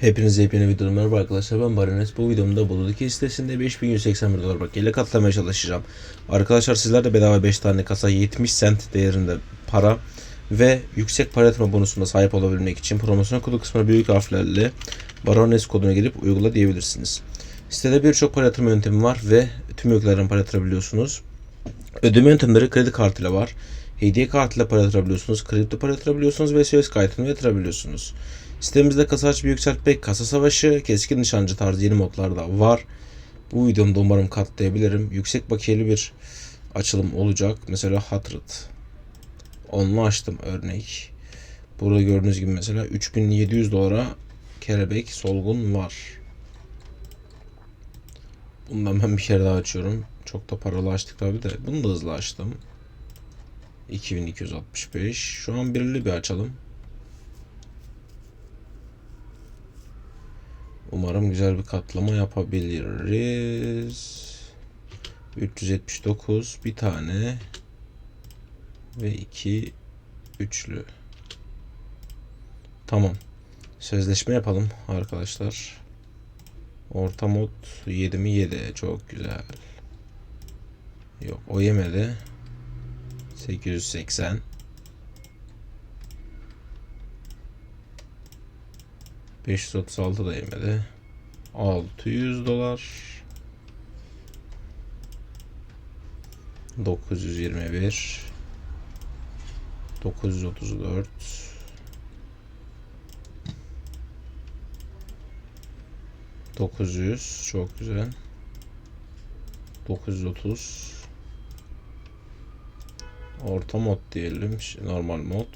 Hepinize yepyeni videoda merhaba arkadaşlar ben Baranes. Bu videomda Buludaki sitesinde 5181 dolar bakiyeyle katlamaya çalışacağım. Arkadaşlar sizler de bedava 5 tane kasa 70 cent değerinde para ve yüksek para yatırma bonusuna sahip olabilmek için promosyon kodu kısmına büyük harflerle Barones koduna gelip uygula diyebilirsiniz. Sitede birçok para yatırma yöntemi var ve tüm ülkelerden para yatırabiliyorsunuz. Ödeme yöntemleri kredi kartıyla var. Hediye kartıyla para yatırabiliyorsunuz, kripto para yatırabiliyorsunuz ve SOS kaydını yatırabiliyorsunuz. Sitemizde kasa aç büyük çarpı kasa savaşı, keskin nişancı tarzı yeni modlar da var. Bu videomda umarım katlayabilirim. Yüksek bakiyeli bir açılım olacak. Mesela Hatred. Onunla açtım örnek. Burada gördüğünüz gibi mesela 3700 dolara kelebek solgun var. Bundan ben bir kere daha açıyorum. Çok da paralı açtık tabi de. Bunu da hızlı açtım. 2265. Şu an birli bir açalım. Umarım güzel bir katlama yapabiliriz. 379 bir tane ve iki üçlü. Tamam. Sözleşme yapalım arkadaşlar. Orta mod 7 mi 7. Çok güzel. Yok o yemedi. 880 536 da yemedi. 600 dolar. 921 934 900 çok güzel. 930 Orta mod diyelim. Normal mod.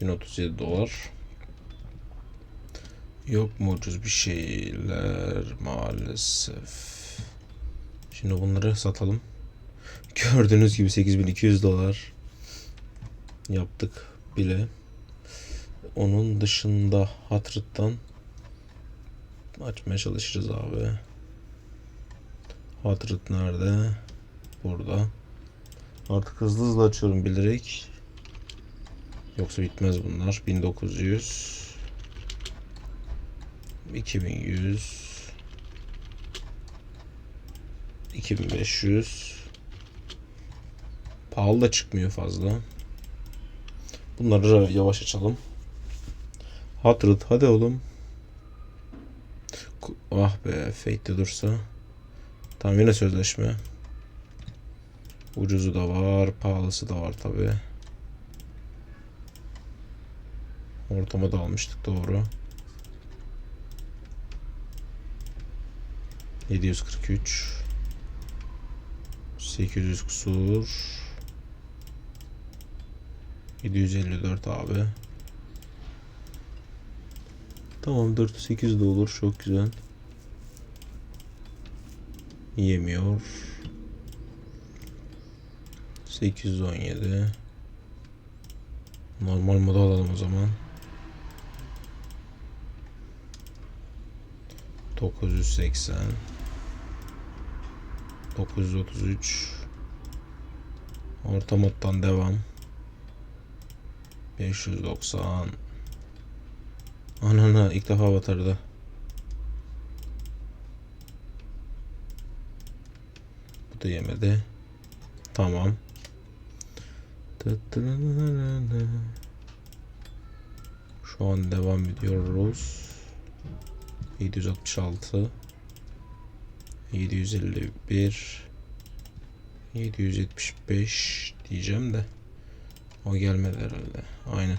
1037 dolar. Yok mu ucuz bir şeyler maalesef. Şimdi bunları satalım. Gördüğünüz gibi 8200 dolar yaptık bile. Onun dışında Hatred'dan açmaya çalışırız abi. Hatred nerede? Burada. Artık hızlı hızlı açıyorum bilerek. Yoksa bitmez bunlar. 1900 2100 2500 Pahalı da çıkmıyor fazla. Bunları yavaş açalım. Hatred hadi oğlum. Ah be Fate'de dursa. Tamam yine sözleşme. Ucuzu da var, pahalısı da var tabi. Ortama da almıştık doğru. 743 800 kusur 754 abi. Tamam 4 800 de olur çok güzel. Yemiyor. 817 Normal moda alalım o zaman. 980 933 Orta moddan devam 590 Anana ilk defa batırdı. Bu da yemedi. Tamam. Şu an devam ediyoruz. 766 751 775 diyeceğim de o gelmedi herhalde. Aynen.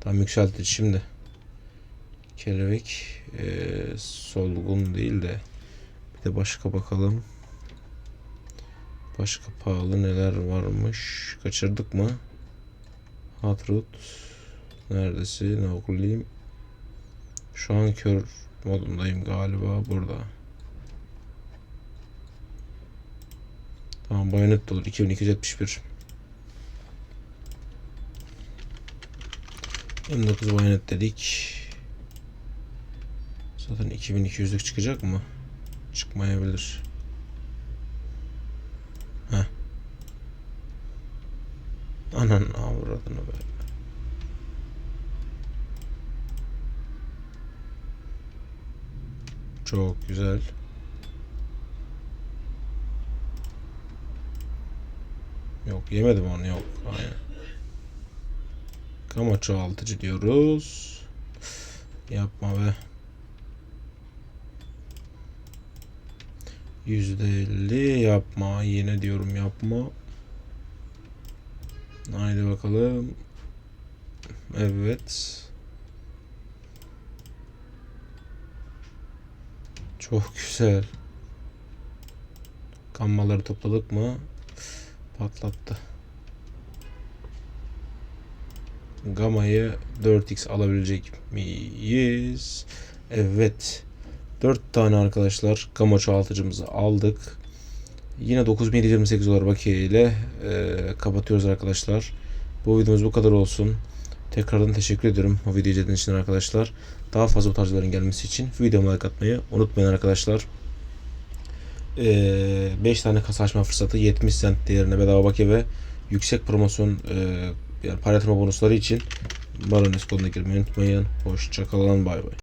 Tam yükseltti şimdi. Kelebek eee, solgun değil de bir de başka bakalım. Başka pahalı neler varmış? Kaçırdık mı? Hatrut neredesin? Okuluyum. Şu an kör modundayım galiba burada. Tamam bayonet de olur. 2271. M9 bayonet dedik. Zaten 2200'lük çıkacak mı? Çıkmayabilir. Heh. Anan avradını be. Çok güzel. Yok yemedim onu yok. Aynen. Gama çoğaltıcı diyoruz. Yapma be. %50 yapma. Yine diyorum yapma. Haydi bakalım. Evet. Çok güzel. Kammaları topladık mı? Patlattı. Gama'yı 4x alabilecek miyiz? Evet. 4 tane arkadaşlar Gama çoğaltıcımızı aldık. Yine 9728 dolar bakiye ile e, kapatıyoruz arkadaşlar. Bu videomuz bu kadar olsun. Tekrardan teşekkür ediyorum bu videoyu izlediğiniz için arkadaşlar. Daha fazla bu tarz gelmesi için videoma like atmayı unutmayın arkadaşlar. 5 tane kasa açma fırsatı 70 cent değerine bedava bakiye ve yüksek promosyon e, yani para bonusları için Barones koduna girmeyi unutmayın. Hoşçakalın bay bay.